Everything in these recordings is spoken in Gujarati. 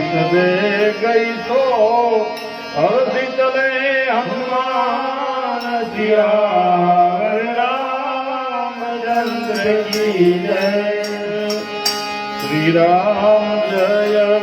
વિષદે ગઈ તો અર્ધિત લે હનુમાન જિયા રામચંદ્ર કી જય. શ્રી રામ જય.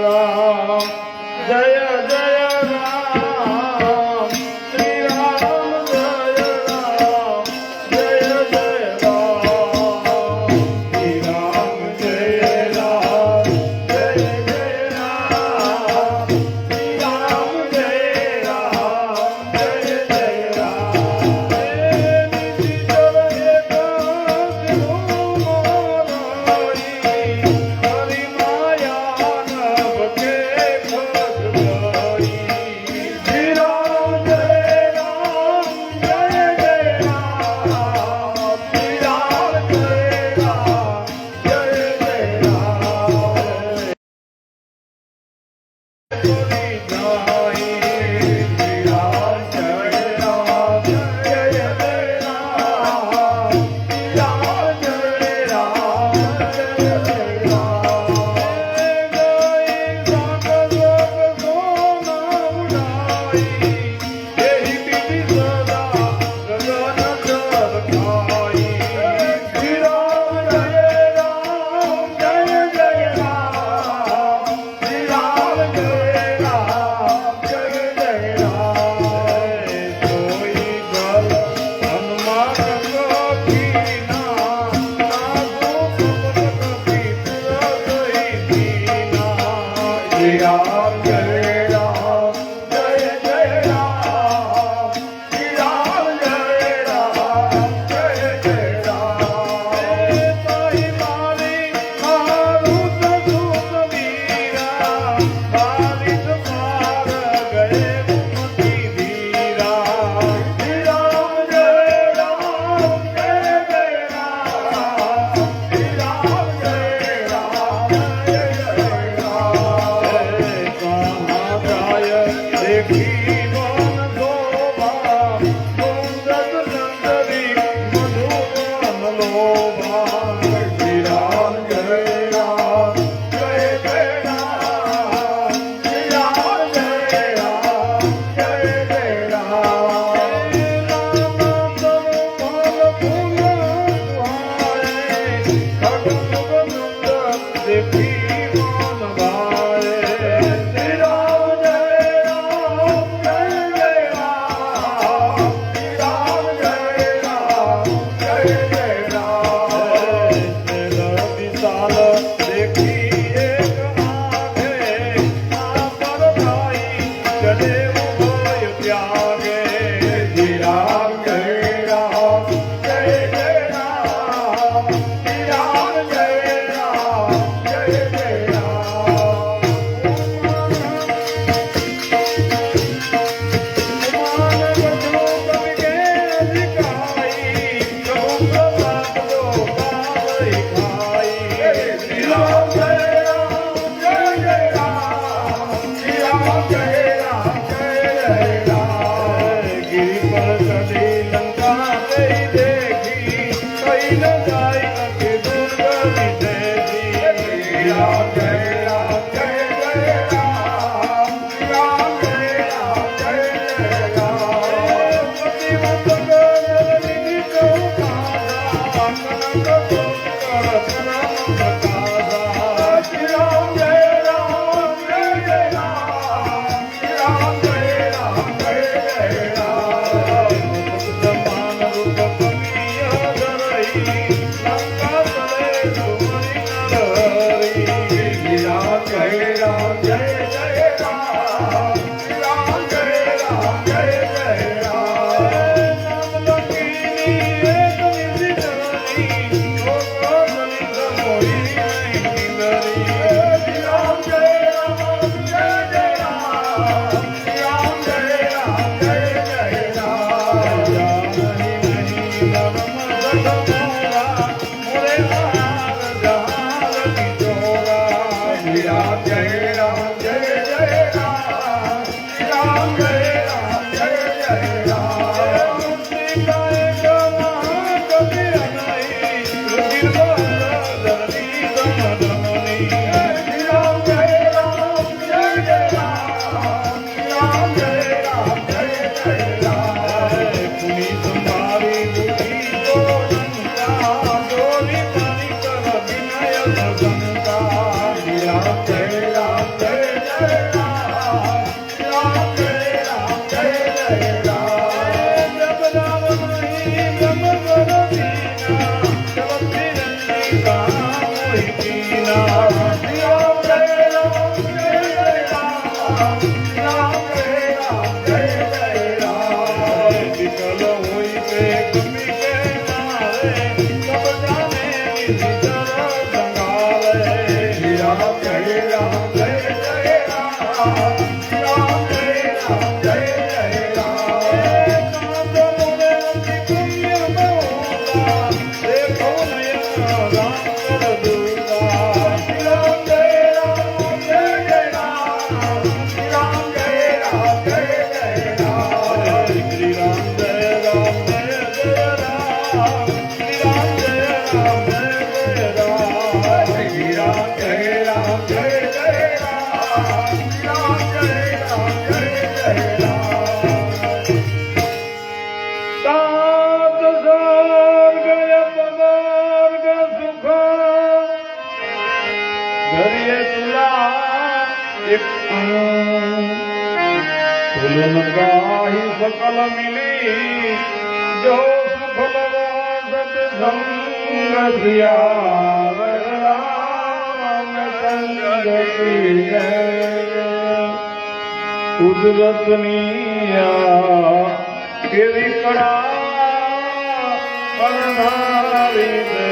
Thank you. કુદરતની આ કેવી કળા કરનારી છે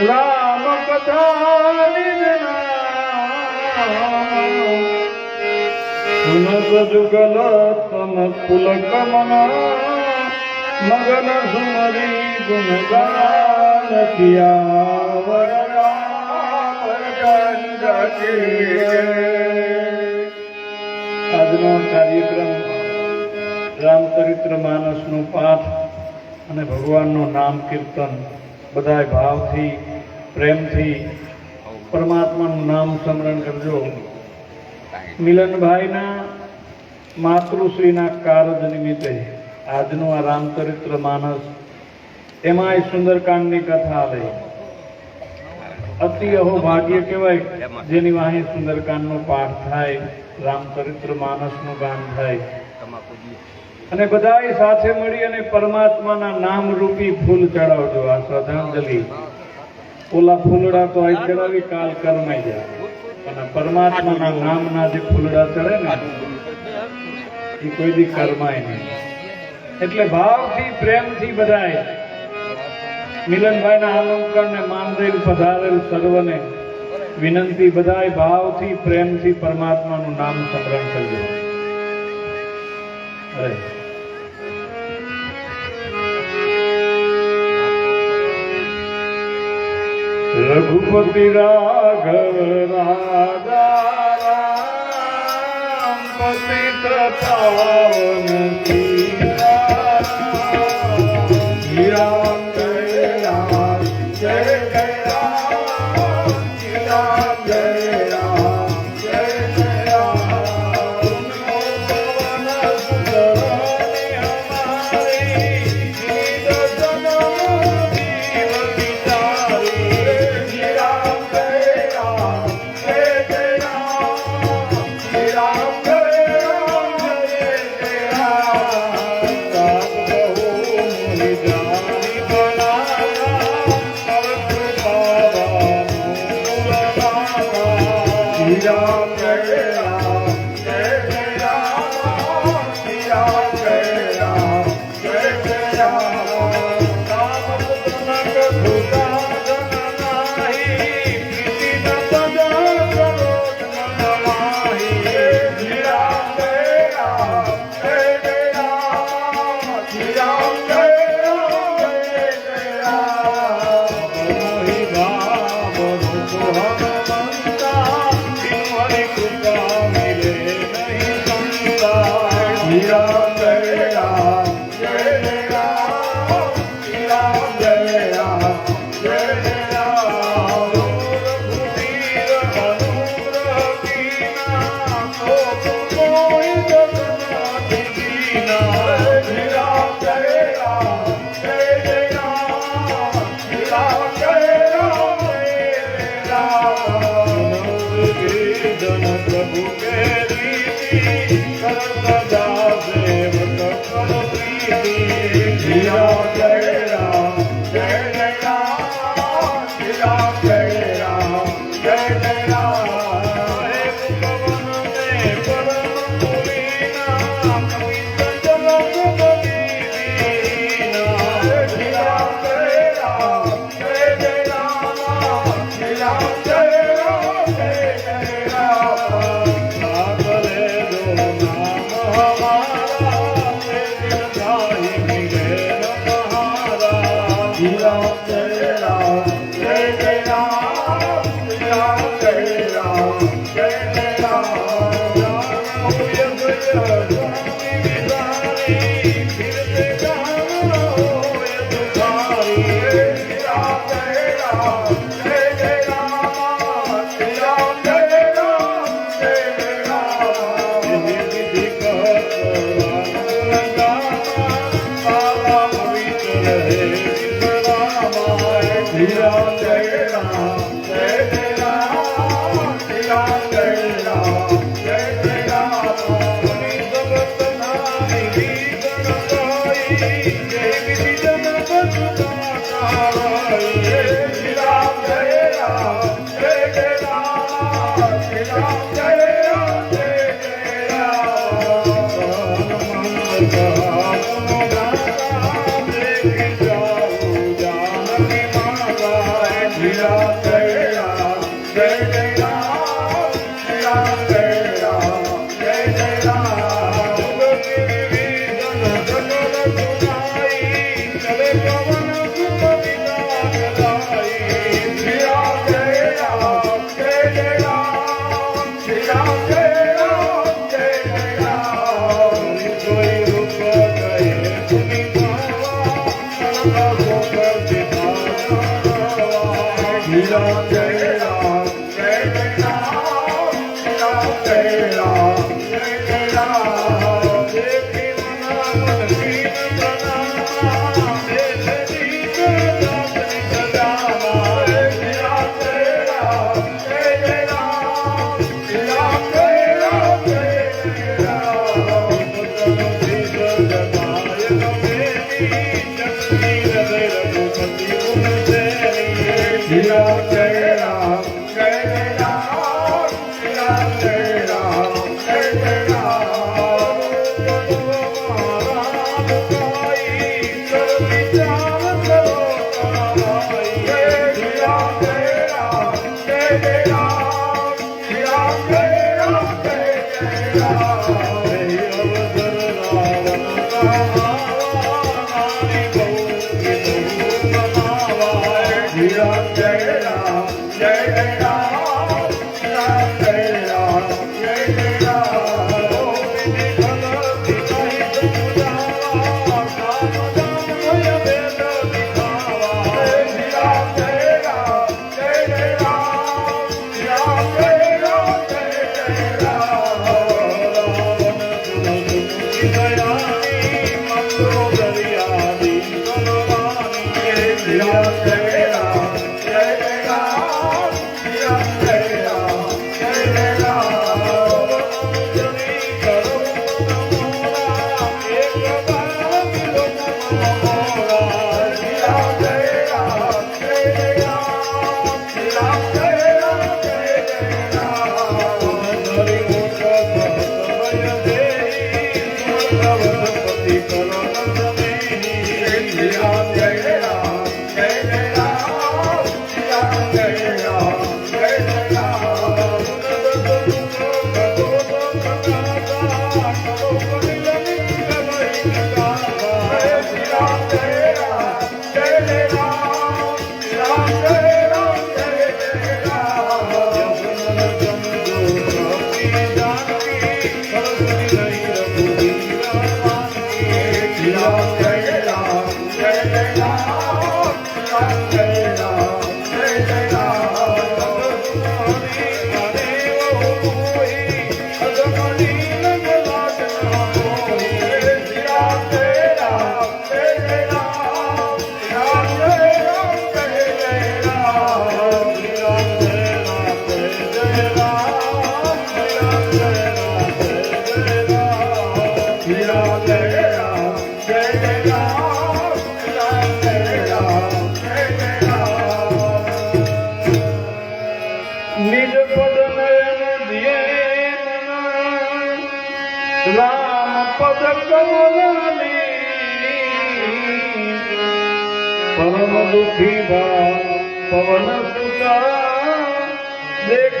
રામ કથા જુગલ તમ પુલક મના મગન સુમરી ગુણગાન કિયા વરડા આજનો કાર્યક્રમ રામચરિત્ર માનસનું પાઠ અને ભગવાનનું નામ કીર્તન બધા ભાવથી, પ્રેમથી, પરમાત્માનું નામ સ્મરણ કરજો. મિલનભાઈના માતૃશ્રીના કારજ નિમિત્તે આજનું આ રામચરિત્ર માનસ એમાં સુંદરકાંડની કથા આવે અતિ અહો ભાગ્ય કહેવાય, જેની વાહી સુંદરકાંડનો પાઠ થાય રામચરિત્ર માનસનું ગાન થાય. અને બધા સાથે મળી અને પરમાત્માના નામ રૂપી ફૂલ ચડાવજો. આ શ્રદ્ધાંજલિ. ઓલા ફૂલડા તો આજ ચડાવી કાલ કરમાઈ જાય. અને પરમાત્માના નામના જે ફૂલડા ચડે ને એ કોઈ દી કરમાય નહીં. એટલે ભાવથી, પ્રેમથી બધાય મિલનભાઈના આલંકરને માનદેલ પધારેલ સર્વને વિનંતી બધાય ભાવથી, પ્રેમથી પરમાત્માનું નામ સ્મરણ કરજો. અરે. રઘુપતિ રાઘવ રાધા પતિ તથા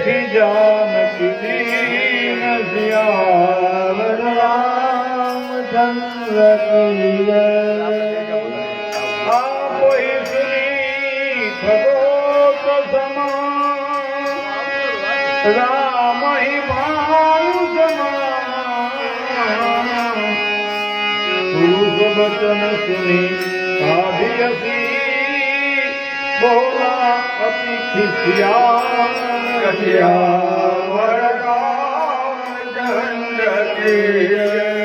બેઠી જાનકી નસિયાવ રામચંદ્ર આ કોઈ શ્રી ભગો સમા. રામ હિ ભાનુ સમા પુરુષ વચન સુની. આભિયસી બોલા અતિ ખિસ્યા જગતિયા વરકા જગતિયા